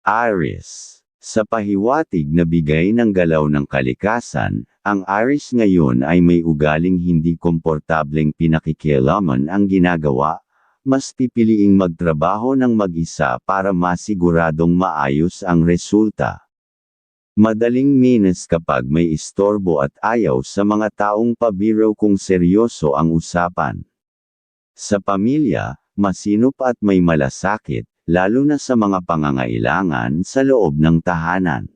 Aries. Sa pahiwatig na bigay ng galaw ng kalikasan, ang Aries ngayon ay may ugaling hindi komportableng pinakikialaman ang ginagawa, mas pipiliing magtrabaho ng mag-isa para masiguradong maayos ang resulta. Madaling minus kapag may istorbo at ayaw sa mga taong pabiro kung seryoso ang usapan. Sa pamilya, masinop at may malasakit, lalo na sa mga pangangailangan sa loob ng tahanan.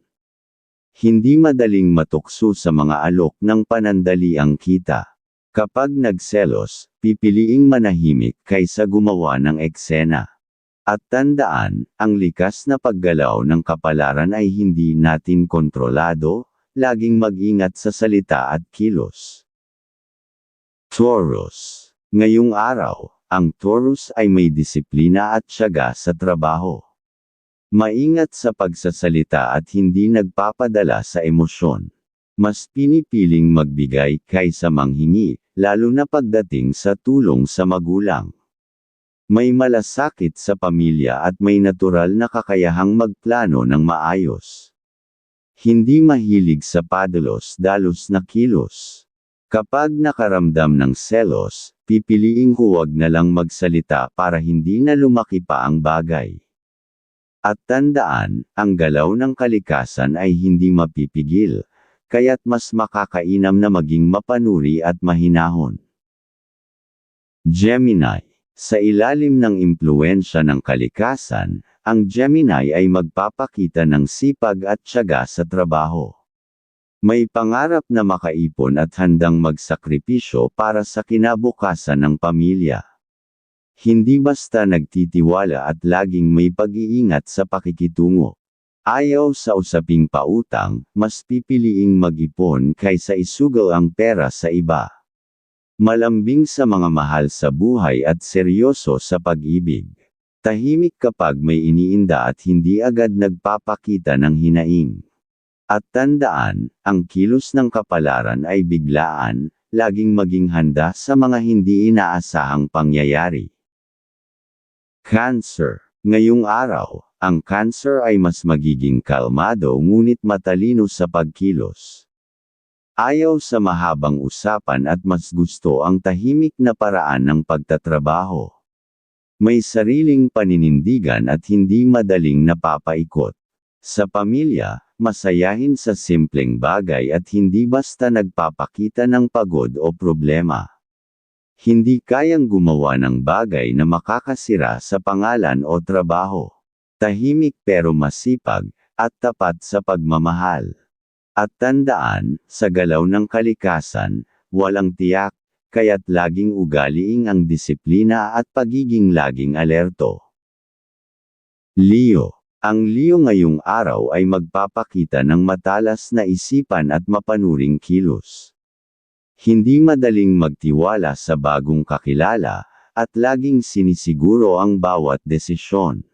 Hindi madaling matukso sa mga alok ng panandali ang kita. Kapag nagselos, pipiliing manahimik kaysa gumawa ng eksena. At tandaan, ang likas na paggalaw ng kapalaran ay hindi natin kontrolado, laging mag-ingat sa salita at kilos. Taurus. Ngayong araw, ang Taurus ay may disiplina at tiyaga sa trabaho. Maingat sa pagsasalita at hindi nagpapadala sa emosyon. Mas pinipiling magbigay kaysa manghingi, lalo na pagdating sa tulong sa magulang. May malasakit sa pamilya at may natural na kakayahang magplano ng maayos. Hindi mahilig sa padalos-dalos na kilos. Kapag nakaramdam ng selos, pipiliing huwag na lang magsalita para hindi na lumaki pa ang bagay. At tandaan, ang galaw ng kalikasan ay hindi mapipigil, kaya't mas makakainam na maging mapanuri at mahinahon. Gemini Sa ilalim ng impluensya ng kalikasan, ang Gemini ay magpapakita ng sipag at tiyaga sa trabaho. May pangarap na makaipon at handang magsakripisyo para sa kinabukasan ng pamilya. Hindi basta nagtitiwala at laging may pag-iingat sa pakikitungo. Ayaw sa usaping pautang, mas pipiliing mag-ipon kaysa isugal ang pera sa iba. Malambing sa mga mahal sa buhay at seryoso sa pag-ibig. Tahimik kapag may iniinda at hindi agad nagpapakita ng hinaing. At tandaan, ang kilos ng kapalaran ay biglaan, laging maging handa sa mga hindi inaasahang pangyayari. Cancer. Ngayong araw, ang cancer ay mas magiging kalmado ngunit matalino sa pagkilos. Ayaw sa mahabang usapan at mas gusto ang tahimik na paraan ng pagtatrabaho. May sariling paninindigan at hindi madaling napapaikot. Sa pamilya, masayahin sa simpleng bagay at hindi basta nagpapakita ng pagod o problema. Hindi kayang gumawa ng bagay na makakasira sa pangalan o trabaho tahimik pero masipag, at tapat sa pagmamahal. At tandaan, sa galaw ng kalikasan, walang tiyak, kaya't laging ugaliing ang disiplina at pagiging laging alerto. Leo Ang Leo ngayong araw ay magpapakita ng matalas na isipan at mapanuring kilos. Hindi madaling magtiwala sa bagong kakilala, at laging sinisiguro ang bawat desisyon.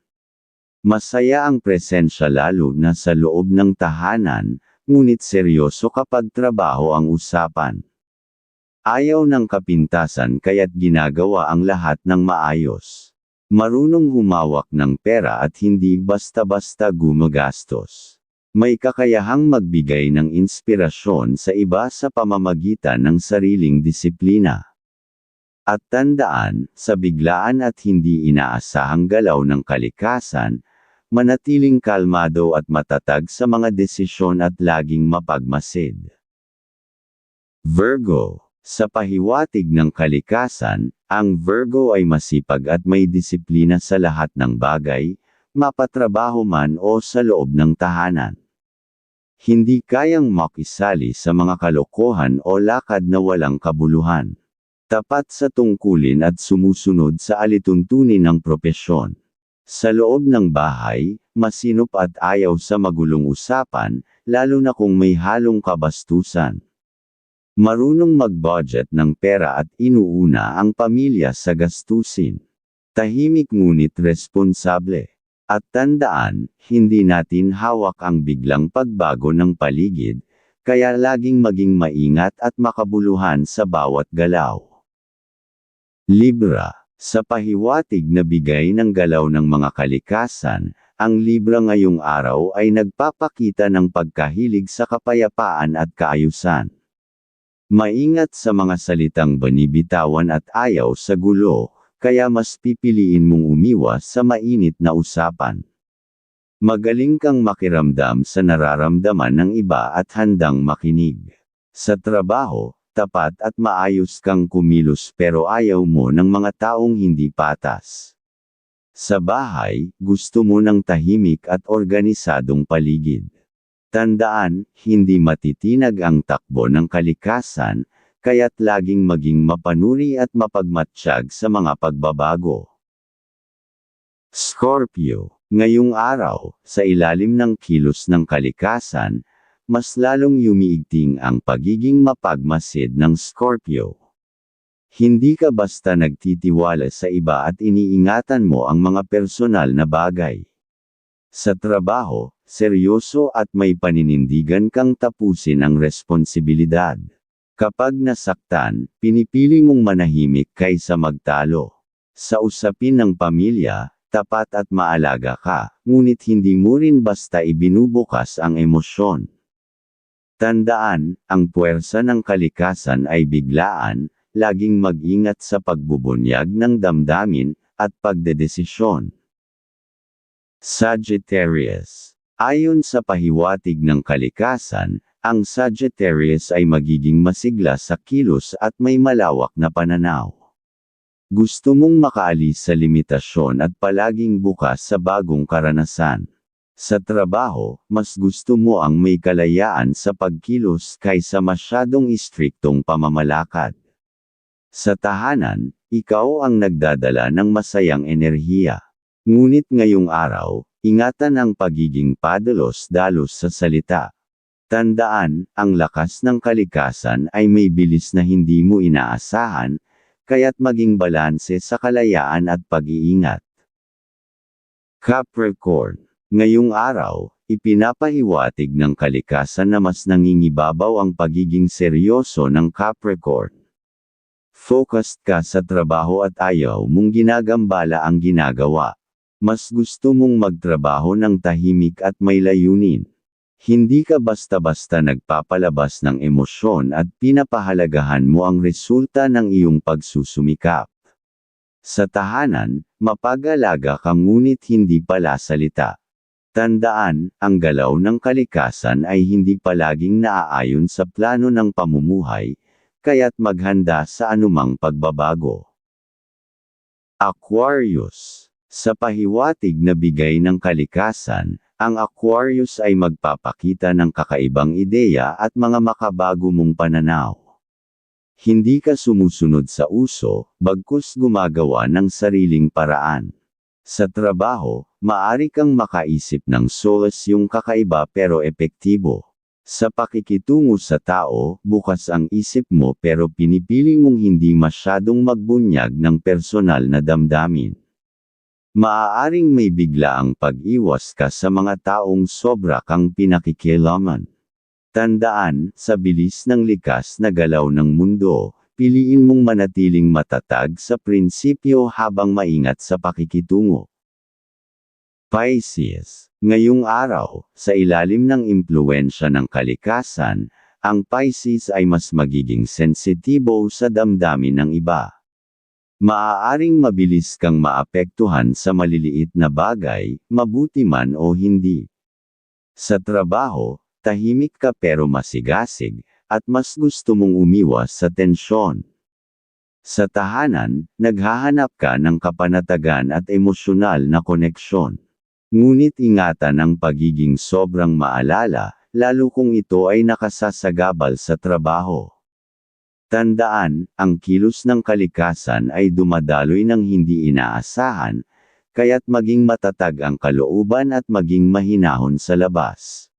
Masaya ang presensya lalo na sa loob ng tahanan, ngunit seryoso kapag trabaho ang usapan. Ayaw ng kapintasan kaya't ginagawa ang lahat ng maayos. Marunong humawak ng pera at hindi basta-basta gumagastos. May kakayahang magbigay ng inspirasyon sa iba sa pamamagitan ng sariling disiplina. At tandaan, sa biglaan at hindi inaasahang galaw ng kalikasan, manatiling kalmado at matatag sa mga desisyon at laging mapagmasid. Virgo Sa pahiwatig ng kalikasan, ang Virgo ay masipag at may disiplina sa lahat ng bagay, mapatrabaho man o sa loob ng tahanan. Hindi kayang makisali sa mga kalokohan o lakad na walang kabuluhan. Tapat sa tungkulin at sumusunod sa alituntunin ng propesyon. Sa loob ng bahay, masinop at ayaw sa magulong usapan, lalo na kung may halong kabastusan. Marunong mag-budget ng pera at inuuna ang pamilya sa gastusin. Tahimik ngunit responsable. At tandaan, hindi natin hawak ang biglang pagbago ng paligid, kaya laging maging maingat at makabuluhan sa bawat galaw. Libra Sa pahiwatig na bigay ng galaw ng mga kalikasan, ang Libra ngayong araw ay nagpapakita ng pagkahilig sa kapayapaan at kaayusan. Maingat sa mga salitang banibitawan at ayaw sa gulo, kaya mas pipiliin mong umiwas sa mainit na usapan. Magaling kang makiramdam sa nararamdaman ng iba at handang makinig. Sa trabaho, tapat at maayos kang kumilos pero ayaw mo ng mga taong hindi patas. Sa bahay, gusto mo ng tahimik at organisadong paligid. Tandaan, hindi matitinag ang takbo ng kalikasan, kaya't laging maging mapanuri at mapagmatsyag sa mga pagbabago. Scorpio, ngayong araw, sa ilalim ng kilos ng kalikasan, mas lalong yumiigting ang pagiging mapagmasid ng Scorpio. Hindi ka basta nagtitiwala sa iba at iniingatan mo ang mga personal na bagay. Sa trabaho, seryoso at may paninindigan kang tapusin ang responsibilidad. Kapag nasaktan, pinipili mong manahimik kaysa magtalo. Sa usapin ng pamilya, tapat at maalaga ka, ngunit hindi mo rin basta ibinubukas ang emosyon. Tandaan, ang puwersa ng kalikasan ay biglaan, laging mag-ingat sa pagbubunyag ng damdamin, at pagdedesisyon. Sagittarius Ayon sa pahiwatig ng kalikasan, ang Sagittarius ay magiging masigla sa kilos at may malawak na pananaw. Gusto mong makaalis sa limitasyon at palaging bukas sa bagong karanasan. Sa trabaho, mas gusto mo ang may kalayaan sa pagkilos kaysa masyadong istriktong pamamalakad. Sa tahanan, ikaw ang nagdadala ng masayang enerhiya. Ngunit ngayong araw, ingatan ang pagiging padalos-dalos sa salita. Tandaan, ang lakas ng kalikasan ay may bilis na hindi mo inaasahan, kaya't maging balanse sa kalayaan at pag-iingat. Capricorn Ngayong araw, ipinapahiwatig ng kalikasan na mas nangingibabaw ang pagiging seryoso ng Capricorn. Focused ka sa trabaho at ayaw mong ginagambala ang ginagawa. Mas gusto mong magtrabaho ng tahimik at may layunin. Hindi ka basta-basta nagpapalabas ng emosyon at pinapahalagahan mo ang resulta ng iyong pagsusumikap. Sa tahanan, mapag-alaga ka ngunit hindi pala salita. Tandaan, ang galaw ng kalikasan ay hindi palaging naaayon sa plano ng pamumuhay, kaya't maghanda sa anumang pagbabago. Aquarius Sa pahiwatig na bigay ng kalikasan, ang Aquarius ay magpapakita ng kakaibang ideya at mga makabago mong pananaw. Hindi ka sumusunod sa uso, bagkus gumagawa ng sariling paraan. Sa trabaho, maari kang makaisip ng solas yung kakaiba pero epektibo. Sa pakikitungo sa tao, bukas ang isip mo pero pinipili mong hindi masyadong magbunyag ng personal na damdamin. Maaaring may biglaang pag-iwas ka sa mga taong sobra kang pinakikilaman. Tandaan, sa bilis ng likas na galaw ng mundo, piliin mong manatiling matatag sa prinsipyo habang maingat sa pakikitungo. Pisces, ngayong araw, sa ilalim ng impluensya ng kalikasan, ang Pisces ay mas magiging sensitibo sa damdamin ng iba. Maaaring mabilis kang maapektuhan sa maliliit na bagay, mabuti man o hindi. Sa trabaho, tahimik ka pero masigasig, at mas gusto mong umiwas sa tensyon. Sa tahanan, naghahanap ka ng kapanatagan at emosyonal na koneksyon. Ngunit ingatan ang pagiging sobrang maalala, lalo kung ito ay nakasasagabal sa trabaho. Tandaan, ang kilos ng kalikasan ay dumadaloy ng hindi inaasahan, kaya't maging matatag ang kalooban at maging mahinahon sa labas.